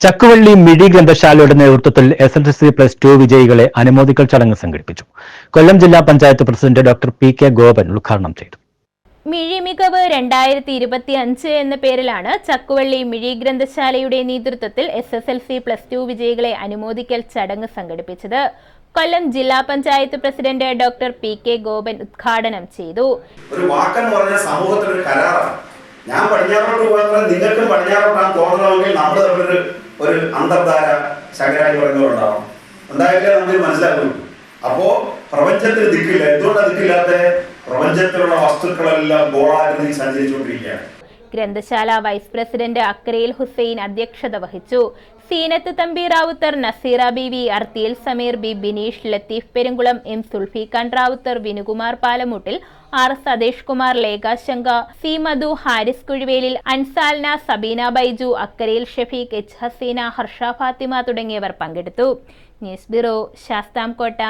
ചക്കുവള്ളി മിഴി ഗ്രന്ഥശാലയുടെ നേതൃത്വത്തിൽ S L C plus two വിജയികളെ അനുമോദിക്കൽ ചടങ്ങ് സംഘടിപ്പിച്ചു. കൊല്ലം ജില്ലാ panchayat president doctor P K Gopan ഉദ്ഘാടനം ചെയ്തു. മിഴി മികവ് രണ്ടായിരത്തി ഇരുപത്തി അഞ്ച് എന്ന പേരിലാണ് ചക്കുവള്ളി മിഴി ഗ്രന്ഥശാലയുടെ നേതൃത്വത്തിൽ S S L C plus two വിജയികളെ അനുമോദിക്കൽ ചടങ്ങ് സംഘടിപ്പിച്ചത് കൊല്ലം ജില്ലാ panchayat president doctor P K Gopan ഉദ്ഘാടനം ചെയ്തു. ഒരു വാക്കെന്ന് പറഞ്ഞാൽ സമൂഹത്തിൽ ഒരു കരാറാണ്. ഞാൻ പടിഞ്ഞാറോട്ട് പോയാൽ നിങ്ങൾക്കും പടിഞ്ഞാറോട്ടാണ് തോന്നണമെങ്കിൽ നമ്മൾ തമ്മിലൊരു ഒരു അന്തർധാര ശങ്കരായി പറയുന്നവരുണ്ടാവണം. എന്തായാലും നമുക്ക് മനസ്സിലാക്കും അപ്പോ പ്രപഞ്ചത്തിന് ദിക്കില്ല. എന്തുകൊണ്ടാണ് ദിക്കില്ലാത്ത? പ്രപഞ്ചത്തിലുള്ള വസ്തുക്കളെല്ലാം ഗോളാകൃതി സഞ്ചരിച്ചുകൊണ്ടിരിക്കുകയാണ്. ഗ്രന്ഥശാല വൈസ് പ്രസിഡന്റ് അക്രയിൽ ഹുസൈൻ അധ്യക്ഷത വഹിച്ചു. Seenath Thampi Ravuthar Naseera B V Arthiyil Sameer B Bineesh Latheef Perunkulam M Sulfikhan Ravuthar Vinukumar Palamuttil R Satheesh Kumar Lekhashanka C Madhu Haris Kuzhuvelil Ansalna Sabeena Baiju Akkarayil Shafeeq H Haseena Harsha Fathima തുടങ്ങിയവർ പങ്കെടുത്തു. News bureau Sasthamkotta.